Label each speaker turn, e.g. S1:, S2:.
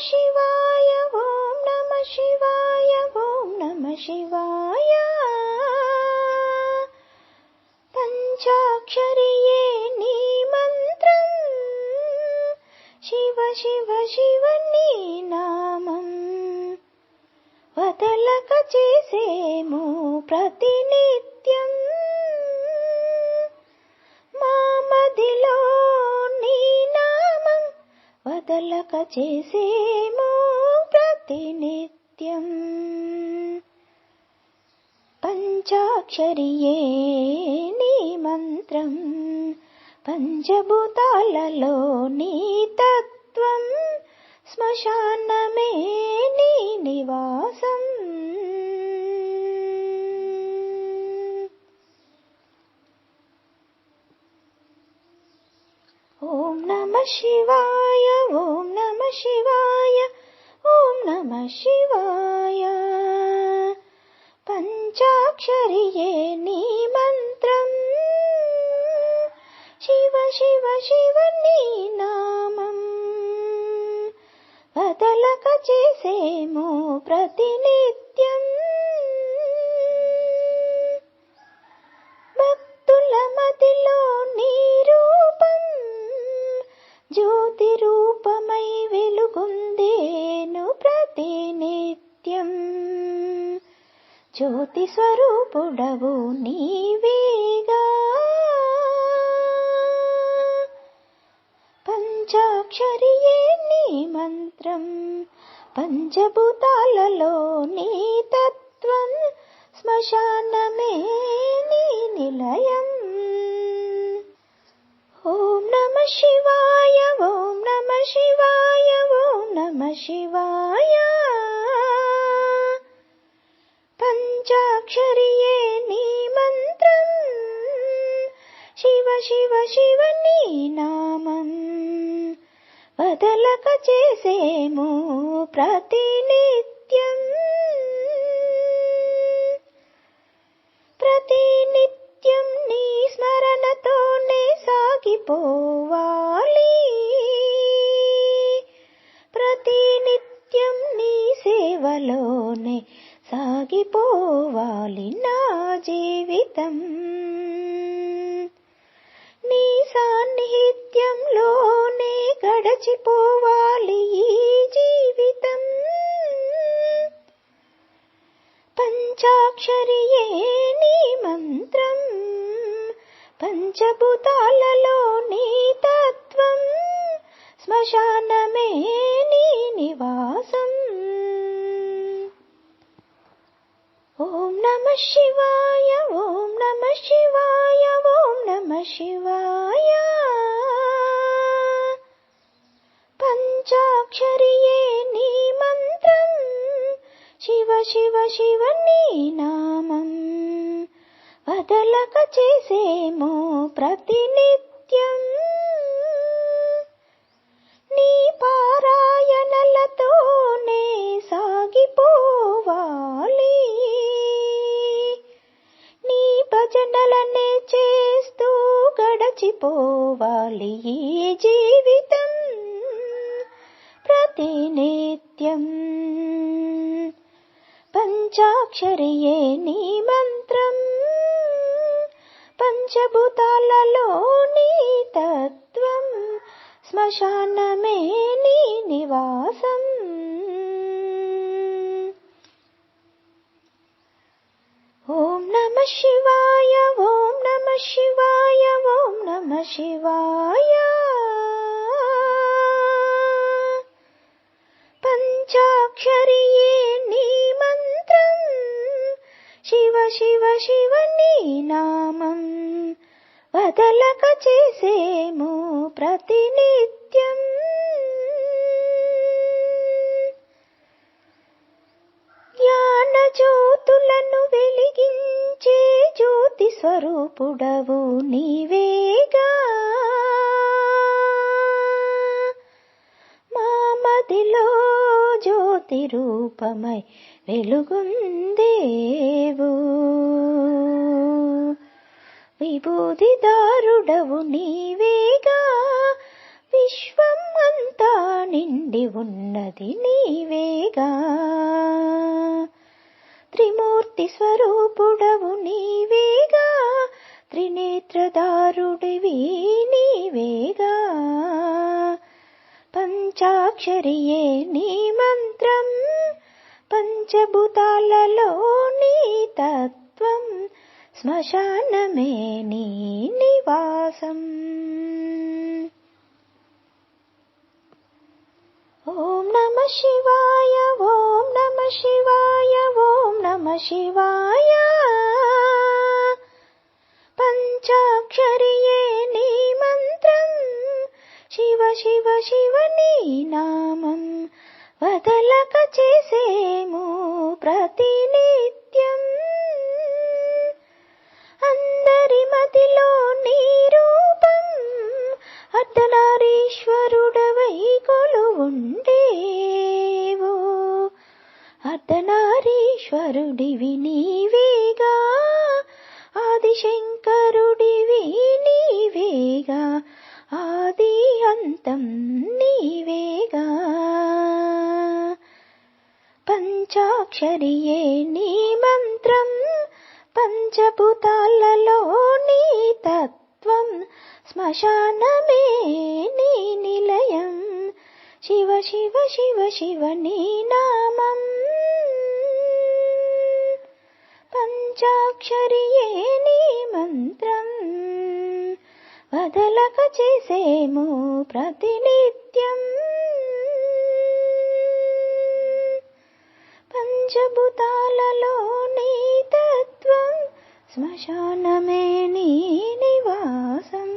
S1: शिवाय ॐ नमः शिवाय ॐ नमः शिवाय। पञ्चाक्षरीयेणीमन्त्रम् शि शिव शिव नाम वतलकचिसेमो प्रतिनित्यम्। కదలక చేసేమో ప్రతినిత్యం. పంచాక్షరియే నీ మంత్రం. పంచభూతాలలో నీ తత్వం. శ్మశానమే నీ నివాసం. ఓం నమ శివాయ ఓం నమ శివాయ ఓం నమ శివాయ పంచాక్షరియే నీ మంత్రం శివ శివ శివ నీ నామం వదలక చేసేము ప్రతినిత్యం జ్యోతి స్వరూపుడవు నీవేగా. పంచాక్షరియే నీ మంత్రం పంచభూతాలలో నీ తత్వం శ్మశానమే నీ నిలయం. ఓం నమ శివాయ ఓం నమ శివాయ ఓం నమ శివాయ. పంచాక్షరియే నీ మంత్రం. శివ శివ శివ నీ నామం. వదలక చేసేము ప్రతినిత్యం. ప్రతినిత్యం నీ స్మరణతోనే సాగిపోవా. జీవితం నీ సాన్నిహిత్యంలోనే గడచిపోవాలి ఈ జీవితం. పంచాక్షరియే నీ మంత్రం? పంచభూతాలలో నీ తత్వం? శ్మశానమే నీ నివాసం? ఓం నమ శివాయ ఓ శివాయ ఓం నమ శివాయ. పంచాక్షరియే నీ మంత్రం. శివ శివ శివ నీ నామం. వదలక చేసేమో ప్రతినిత్యం. पञ्चाक्षर्येणीमन्त्रम् पञ्चभूताललोनीतत्वम् श्मशानमे निवासम् ॐ नमः शिवाय ॐ नमः शिवाय ॐ नमः शिवाय। అక్షరియే నీ మంత్రం. శివ శివ శివ నీ నామం. వదలక చేసేము ప్రతినిత్యం. జ్ఞాన జ్యోతులను వెలిగించే జ్యోతి స్వరూపుడవు నీవేగా మా మదిలో రూపమై వెలుగుందేవు. విభూతిదారుడవు నీవేగా విశ్వం అంతా నిండి ఉన్నది నీవేగా. త్రిమూర్తి స్వరూపుడవు నీవేగా త్రినేత్రదారుడివి నీవేగా. పంచాక్షరియే నీ మంత్రం పంచభూతాలలో నీ తత్వం శ్మశానమే నీ నివాసం ఓం నమ శివాయ ఓం నమ శివాయ ఓం నమ శివాయ పంచాక్షరియే నీ మంత్రం శివ శివ నీ నామం వదలక చేసేము ప్రతినిత్యం. అందరి మదిలో నీ రూపం అర్ధనారీశ్వరుడవై కొలువుండేవు. అర్ధనారీశ్వరుడివి నీవేగా ఆదిశంకరు అంతం నీవేగా? పంచాక్షరియే నీ మంత్రం పంచభూతాలలో నీ తత్వం శ్మశానమే నీ నిలయం. శివ శివ శివ శివ నీ నామం. పంచాక్షరియే నీ మంత్రం వదలక చేసేము ప్రతినిత్యం. పంచభూతాలలో నీ తత్వం శ్మశానమే నీ నివాసం.